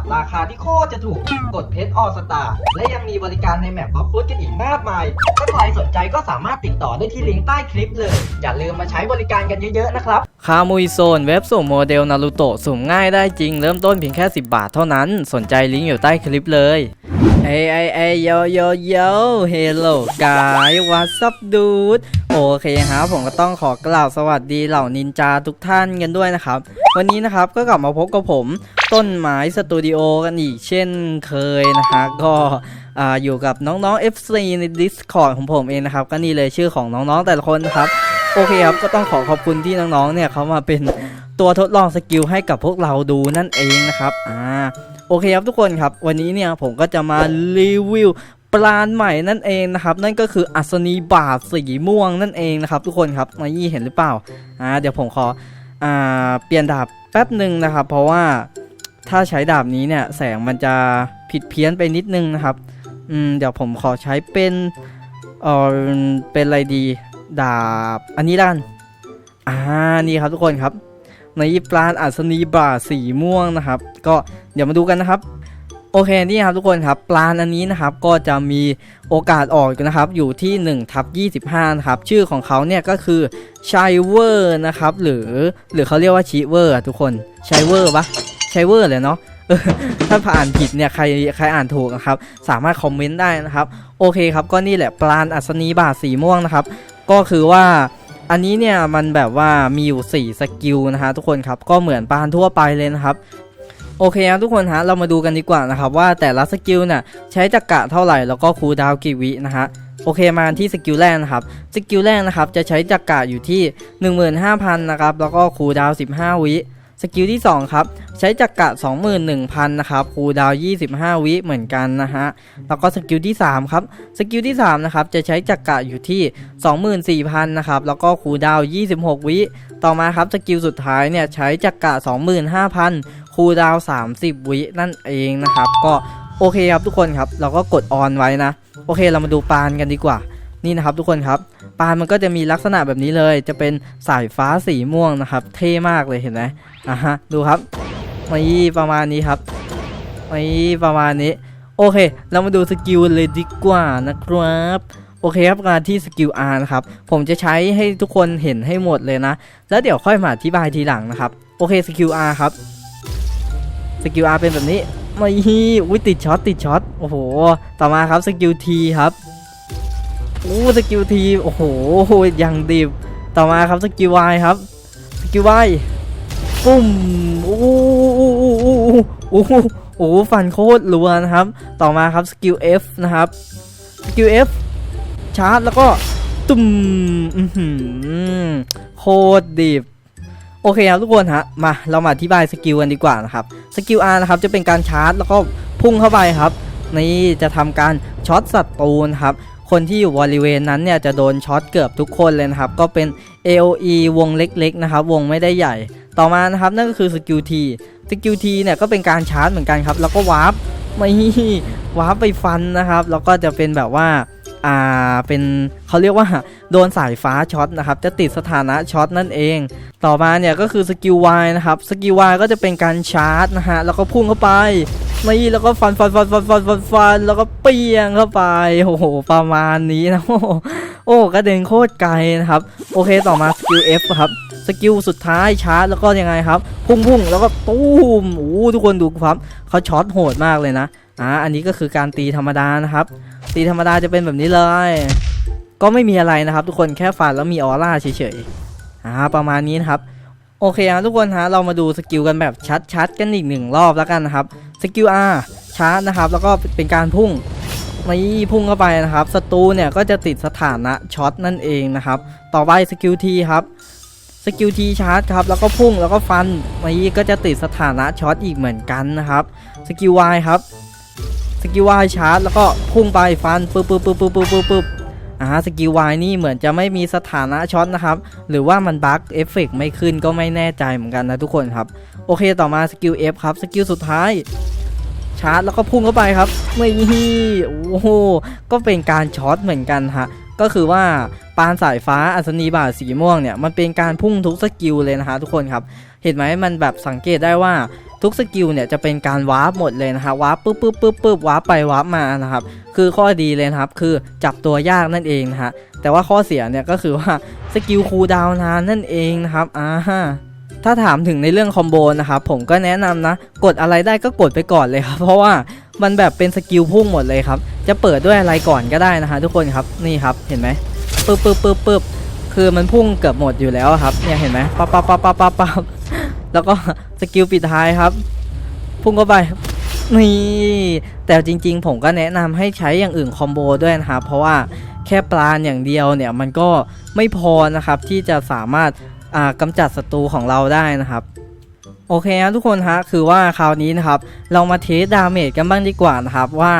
บราคาที่โคตรจะถูกกดเพชรออสตาและยังมีบริการในแมปบัฟฟูดกันอีกมากมาย ถ้าใครสนใจก็สามารถติดต่อได้ที่ลิงก์ใต้คลิปเลย อย่าลืมมาใช้บริการกันเยอะๆนะครับ คามุยโซนเว็บสุ่มโมเดลนารูโตะสุ่มง่ายได้จริงเริ่มต้นเพียงแค่ 10 บาทเท่านั้น สนใจลิงก์อยู่ใต้คลิปเลยเอ้ยเอ้ยเอ้ยโยโยโยเฮลโลกายวัสซับดูดโอเคครับผมก็ต้องขอกล่าวสวัสดีเหล่านินจาทุกท่านกันด้วยนะครับ วันนี้นะครับก็กลับมาพบกับผม ต้นไม้สตูดิโอกันอีกเช่นเคยนะฮะก็อ่าอยู่กับน้องๆ FC ใน Discord ของผมเองนะครับ ก็นี่เลยชื่อของน้องๆแต่ละคนนะครับ โอเคครับก็ต้องขอขอบคุณที่น้องๆเนี่ยเขามาเป็นตัวทดลองสกิลให้กับพวกเราดูนั่นเองนะครับอ่าโอเคครับทุกคนครับ วันนี้เนี่ยผมก็จะมารีวิวปลานใหม่นั่นเองนะครับ นั่นก็คืออัศนีบาทสีม่วงนั่นเองนะครับทุกคนครับมายี่เห็นหรือเปล่าอ่าเดี๋ยวผมขออ่าเปลี่ยนดาบแป๊บหนึ่งนะครับ เพราะว่าถ้าใช้ดาบนี้เนี่ยแสงมันจะผิดเพี้ยนไปนิดนึงนะครับอืมเดี๋ยวผมขอใช้เป็นเออเป็นอะไรดี ดาบ อันนี้ด้านอ่า นี่ครับทุกคนครับ ในปลาอัศนีบาสีม่วงนะครับ ก็เดี๋ยวมาดูกันนะครับ โอเค นี่ครับทุกคนครับปลานอันนี้นะครับ ก็จะมีโอกาสออกนะครับ อยู่ที่1ทับ25 นะครับ ชื่อของเขาเนี่ยก็คือชัยเวอร์นะครับ หรือ หรือเขาเรียกว่าชีเวอร์ทุกคนชัยเวอร์ปะชัยเวอร์เลยเนาะถ้าผ่านผิดเนี่ยใครใครอ่านถูกนะครับ สามารถคอมเมนต์ได้นะครับ โอเคครับก็นี่แหละปลานอัศนีบาทสีม่วงนะครับ ก็คือว่าอันนี้เนี่ยมันแบบว่ามีอยู่ 4 สกิลนะฮะทุกคนครับ ก็เหมือนปานทั่วไปเลยนะครับโอเคครับทุกคนฮะเรามาดูกันดีกว่านะครับว่าแต่ละสกิลน่ะใช้จักกะเท่าไหร่แล้วก็คูลดาวกี่วินะฮะโอเคมาที่สกิลแรกนะครับสกิลแรกนะครับจะใช้จักกะอยู่ที่ 15,000นะครับแล้วก็คูลดาว 15 วิ สกิลที่ 2 ครับ ใช้จักกะ21,000 นะครับคูดาว25 วิเหมือนกันนะฮะ แล้วก็สกิลที่ 3 ครับ สกิลที่ 3 นะครับ จะใช้จักกะอยู่ที่ 24,000 นะครับ แล้วก็คูดาว26 วิ ต่อมาครับ สกิลสุดท้ายเนี่ย ใช้จักกะ25,000 คูดาว30 วินั่นเองนะครับ ก็โอเคครับทุกคนครับ เราก็กดออนไว้นะ โอเคเรามาดูปานกันดีกว่า นี่นะครับทุกคนครับ ปานมันก็จะมีลักษณะแบบนี้เลย จะเป็นสายฟ้าสีม่วงนะครับ เท่มากเลยเห็นไหมอะฮะ ดูครับนี่ประมาณนี้ครับนี่ประมาณนี้ โอเค เรามาดูสกิลเลยดีกว่านะครับโอเคครับการที่สกิล R นะครับ ผมจะใช้ให้ทุกคนเห็นให้หมดเลยนะ แล้วเดี๋ยวค่อยมาอธิบายทีหลังนะครับ โอเคสกิล R ครับสกิล R เป็นแบบนี้ไม่อุ้ยติดช็อตติดช็อต โอ้โห ต่อมาครับสกิล T ครับ โอ้สกิล T โอ้โหยังดิบต่อมาครับสกิล Y ครับสกิล Y ปุ้มอู้อู้อู้อู้อู้อู้โอ้โหฟันโคตรรัวนะครับ ต่อมาครับสกิล F นะครับสกิล F ชาร์จแล้วก็ตุ้มโคตรดิบโอเคครับทุกคนฮะมาเรามาอธิบายสกิลกันดีกว่านะครับสกิล R นะครับจะเป็นการชาร์จแล้วก็พุ่งเข้าไปครับนี่จะทำการช็อตศัตรูนครับ คนที่อยู่บริเวณนั้นเนี่ยจะโดนช็อตเกือบทุกคนเลยนะครับ ก็เป็น AOE วงเล็กๆนะครับ วงไม่ได้ใหญ่ ต่อมานะครับนั่นก็คือสกิลทีสกิลทีเนี่ยก็เป็นการชาร์จเหมือนกันครับ แล้วก็วาร์ปไม่วาร์ปไปฟันนะครับ แล้วก็จะเป็นแบบว่า อ่าเป็นเขาเรียกว่าโดนสายฟ้าช็อตนะครับ จะติดสถานะช็อตนั่นเอง ต่อมาเนี่ยก็คือสกิล Y นะครับสกิล Y ก็จะเป็นการชาร์จนะฮะแล้วก็พุ่งเข้าไปนี่แล้วก็ฟันฟันฟันฟันฟันฟันฟันแล้วก็เปียงเข้าไปโอ้โหประมาณนี้นะโอ้โหโอ้กระเด็นโคตรไกลนะครับ โอเคต่อมาสกิล F ครับสกิลสุดท้ายชาร์จแล้วก็ยังไงครับ พุ่งพุ่งแล้วก็ตู้มโอ้ทุกคนดูครับเขาช็อตโหดมากเลยนะอ่าอันนี้ก็คือการตีธรรมดานะครับ ตีธรรมดาจะเป็นแบบนี้เลย ก็ไม่มีอะไรนะครับ ทุกคนแค่ฟันแล้วมีออร่าเฉยๆอ่าประมาณนี้นะครับโอเคครับทุกคนฮะเรามาดูสกิลกันแบบชัดๆกันอีกหนึ่งรอบแล้วกันนะครับสกิล R ชาร์จนะครับ แล้วก็เป็นการพุ่งนี่พุ่งเข้าไปนะครับศัตรูเนี่ยก็จะติดสถานะช็อตนั่นเองนะครับ ต่อไปสกิล T ครับสกิลทีชาร์จครับแล้วก็พุ่งแล้วก็ฟันนี้ก็จะติดสถานะช็อตอีกเหมือนกันนะครับสกิล Y ครับ สกิล Y ชาร์จแล้วก็พุ่งไปฟันปึ๊บปึ๊บปึ๊บปึ๊บปึ๊บปึ๊บปึ๊บอ่าสกิล Y นี่เหมือนจะไม่มีสถานะช็อตนะครับ หรือว่ามันบั๊กเอฟเฟกไม่ขึ้นก็ไม่แน่ใจเหมือนกันนะทุกคนครับ โอเคต่อมาสกิล F ครับ สกิลสุดท้ายชาร์จแล้วก็พุ่งเข้าไปครับนี่โอ้โหก็เป็นการช็อตเหมือนกันฮะก็คือว่าปานสายฟ้าอัศนีบาทสีม่วงเนี่ยมันเป็นการพุ่งทุกสกิลเลยนะฮะทุกคนครับ เห็นไหมมันแบบสังเกตได้ว่า ทุกสกิลเนี่ยจะเป็นการวาร์ปหมดเลยนะฮะวาร์ปปุ๊บปุ๊บปุ๊บปุ๊บวาร์ปไปวาร์ปมานะครับคือข้อดีเลยนะครับคือจับตัวยากนั่นเองนะฮะแต่ว่าข้อเสียเนี่ยก็คือว่าสกิลคูลดาวนานนั่นเองนะครับอ่าถ้าถามถึงในเรื่องคอมโบนะครับผมก็แนะนำนะ กดอะไรได้ก็กดไปก่อนเลยครับเพราะว่ามันแบบเป็นสกิลพุ่งหมดเลยครับ จะเปิดด้วยอะไรก่อนก็ได้นะฮะทุกคนครับนี่ครับเห็นไหมปึ๊บปึ๊บปึ๊บปึ๊บคือมันพุ่งเกือบหมดอยู่แล้วครับเนี่ยเห็นไหมปั๊บปั๊บปั๊บปั๊บปั๊บปั๊บแล้วก็ สกิลปิดท้ายครับ พุ่งเข้าไปนี่แต่จริงๆ ผมก็แนะนำให้ใช้อย่างอื่นคอมโบด้วยนะครับเพราะว่าแค่ปลาอย่างเดียวเนี่ยมันก็ไม่พอนะครับที่จะสามารถอ่ากำจัดศัตรูของเราได้นะครับ โอเคครับทุกคนฮะคือว่าคราวนี้นะครับเรามาเทสดาเมจกันบ้างดีกว่านะครับว่า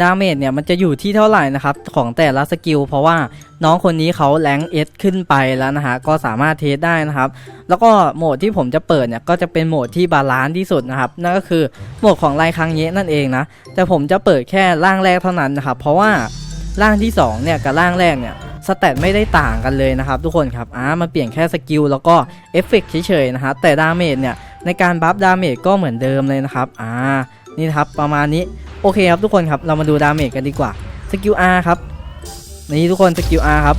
ดาเมจเนี่ยมันจะอยู่ที่เท่าไหร่นะครับของแต่ละสกิลเพราะว่าน้องคนนี้เขาแรงเอสขึ้นไปแล้วนะฮะก็สามารถเทสได้นะครับ แล้วก็โหมดที่ผมจะเปิดเนี่ยก็จะเป็นโหมดที่บาลานซ์ที่สุดนะครับนั่นก็คือโหมดของไลคังเยะนั่นเองนะแต่ผมจะเปิดแค่ร่างแรกเท่านั้นนะครับเพราะว่าร่างที่สองเนี่ยกับร่างแรกเนี่ยสแตทไม่ได้ต่างกันเลยนะครับทุกคนครับอ่ามันเปลี่ยนแค่สกิลแล้วก็เอฟเฟกต์เฉยๆนะครับแต่ดาเมจเนี่ย ในการบัฟดาเมจก็เหมือนเดิมเลยนะครับอ่านี่ครับประมาณนี้โอเคครับทุกคนครับเรามาดูดาเมจกันดีกว่าสกิล R ครับนี่ทุกคนสกิล R ครับ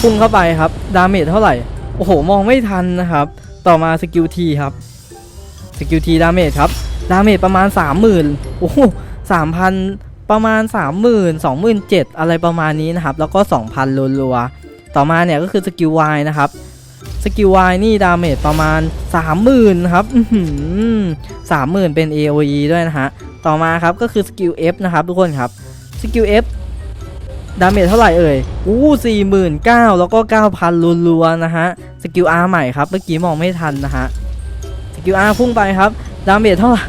พุ่งเข้าไปครับดาเมจเท่าไหร่โอ้โหมองไม่ทันนะครับต่อมาสกิล T ครับสกิล T ดาเมจครับดาเมจประมาณ 30,000โอ้โห3,000ประมาณ 30,000 27,000อะไรประมาณนี้นะครับแล้วก็ 2,000รัวๆต่อมาเนี่ยก็คือสกิล Y นะครับ สกิล Y นี่ดาเมจประมาณ 30,000ครับสามหมื่นเป็น AOE ด้วยนะฮะ ต่อมาครับก็คือสกิล F นะครับทุกคนครับ สกิล F ดาเมจเท่าไหร่เอ่ย อู้สี่หมื่นเก้าแล้วก็เก้าพันรัวๆนะฮะ สกิล R ใหม่ครับ เมื่อกี้มองไม่ทันนะฮะ สกิล R พุ่งไปครับ ดาเมจเท่าไหร่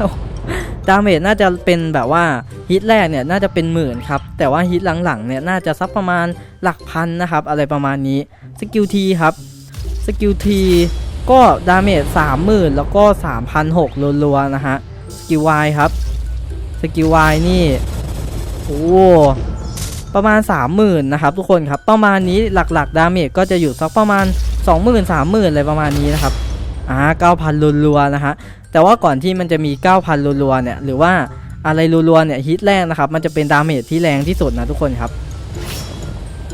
ดาเมจน่าจะเป็นแบบว่าฮิตแรกเนี่ยน่าจะเป็นหมื่นครับ แต่ว่าฮิตหลังๆเนี่ยน่าจะสักประมาณหลักพันนะครับ อะไรประมาณนี้ สกิล T ครับ สกิล T ก็ดาเมจ30,000 แล้วก็ 3,600รัวๆนะฮะ สกิล Y ครับ สกิล Y นี่ โอ้ประมาณ 30,000 นะครับทุกคนครับ ประมาณนี้หลักๆ ดาเมจก็จะอยู่สักประมาณ 20,000 30,000 อะไรประมาณนี้นะครับ อ่า 9,000รัวๆนะฮะ แต่ว่าก่อนที่มันจะมี 9,000รัวๆเนี่ย หรือว่าอะไรรัวๆเนี่ยฮิตแรกนะครับ มันจะเป็นดาเมจที่แรงที่สุดนะทุกคนครับ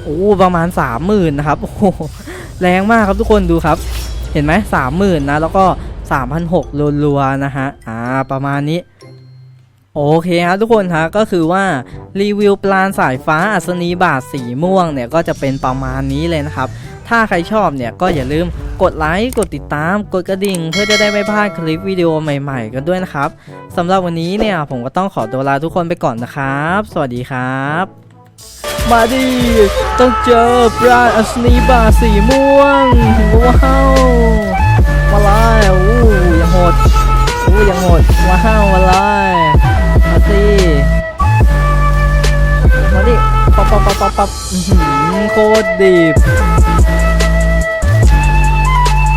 โอ้ประมาณ 30,000 นะครับ โอ้ แรงมากครับทุกคนดูครับ เห็นไหมสามหมื่นนะ แล้วก็สามพันหกรัวๆนะฮะ อ่า ประมาณนี้ โอเคครับทุกคนฮะก็คือว่ารีวิวปลานสายฟ้าอัศนีบาทสีม่วงเนี่ยก็จะเป็นประมาณนี้เลยนะครับ ถ้าใครชอบเนี่ยก็อย่าลืมกดไลค์ กดติดตาม กดกระดิ่ง เพื่อจะได้ไม่พลาดคลิปวิดีโอใหม่ๆ กันด้วยนะครับสำหรับวันนี้เนี่ยผมก็ต้องขอตัวลาทุกคนไปก่อนนะครับ สวัสดีครับ มาดิต้องเจอปราอัศนีบาสีม่วงว้าวมาไลยอู้ยังโหดอู้ยังโหดว้าวมาไล่มาสิมาดิปั๊บปั๊บปั๊บปั๊บปับโคตรดีบ